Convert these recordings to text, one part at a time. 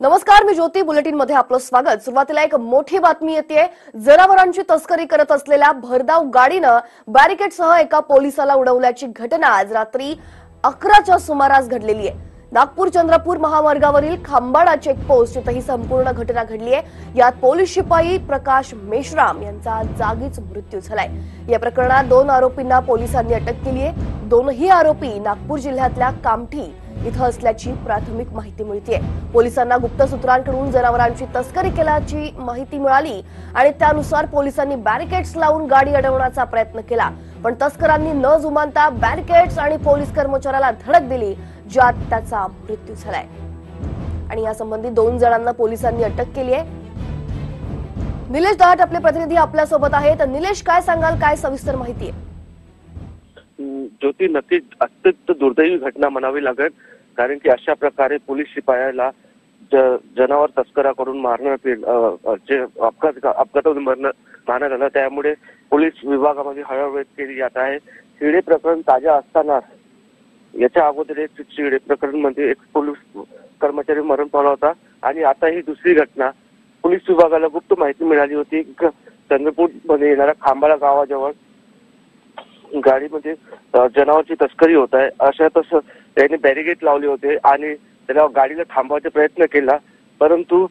नमस्कार मी ज्योती. बुलेटिनमध्ये आपलं स्वागत. सुरुवातीला एक मोठी बातमी येते जनावरांची तस्करी करत असलेल्या भरधाव गाडीनं बॅरिकेडसह एका पोलिसाला उडवल्याची घटना आज रात्री अकराच्या सुमारास घडलेली आहे. नागपूर चंद्रपूर महामार्गावरील खांबाडा चेकपोस्ट इथं ही संपूर्ण घटना घडली आहे यात पोलीस शिपाई प्रकाश मेश्राम यांचा जागीच मृत्यू झालाय. या प्रकरणात दोन आरोपींना पोलिसांनी अटक केली आहे दोनही आरोपी नागपूर जिल्ह्यातल्या कामठी इथं असल्याची प्राथमिक माहिती मिळते पोलिसांना गुप्त सूत्रांकडून जनावरांची तस्करी केल्याची माहिती मिळाली आणि त्यानुसार पोलिसांनी बॅरिकेड्स लावून गाडी अडवण्याचा प्रयत्न केला. पण तस्करांनी न जुमानता बॅरिकेड्स आणि पोलीस कर्मचाऱ्याला धडक दिली ज्यात त्याचा मृत्यू झालाय. आणि यासंबंधी दोन जणांना पोलिसांनी अटक केली आहे निलेश दहाट आपले प्रतिनिधी आपल्यासोबत आहेत. निलेश काय सांगाल? काय सविस्तर माहिती आहे? ज्योती नक्कीच अत्यंत दुर्दैवी घटना म्हणावी लागेल. कारण की अशा प्रकारे पोलीस शिपायाला ज- जनावर तस्कराकडून करून मारणं जे अपघात अपघातातून मरण मारण्यात आलं त्यामुळे पोलीस विभागामध्ये हळहळ केली जात आहे. शिडे प्रकरण ताज्या असताना याच्या अगोदर एक शिडे प्रकरणमध्ये एक पोलीस कर्मचारी मरण पावला होता. आणि आता ही दुसरी घटना पोलीस विभागाला गुप्त माहिती मिळाली होती. चंद्रपूरमध्ये येणाऱ्या खांबाळा गावाजवळ गाडीमध्ये जनावरची तस्करी होत आहे. अशातच त्याने बॅरिगेट लावले होते आणि त्याला गाडीला थांबवायचा प्रयत्न केला. परंतु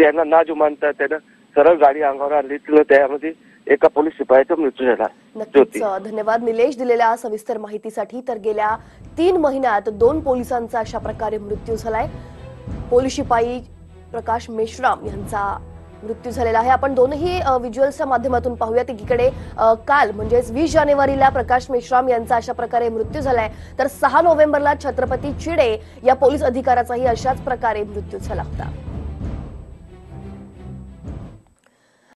यांना ना जुमानता त्यानं सरळ गाडी अंगावर आणली. त्यामध्ये एका पोलीस शिपायाचा मृत्यू झाला. नक्कीच धन्यवाद. निलेश दिलेल्या सविस्तर माहितीसाठी तर गेल्या तीन महिन्यात दोन पोलिसांचा अशा प्रकारे मृत्यू झालाय. पोलीस शिपाई प्रकाश मेश्राम यांचा मृत्यू झालेला आहे. आपण दोनही व्हिज्युअल्सच्या माध्यमातून पाहूयात. एकीकडे काल म्हणजेच वीस जानेवारीला प्रकाश मेश्राम यांचा अशा प्रकारे मृत्यू झालाय. तर सहा नोव्हेंबरला छत्रपती चिडे या पोलीस अधिकाऱ्याचाही अशाच प्रकारे मृत्यू झाला होता.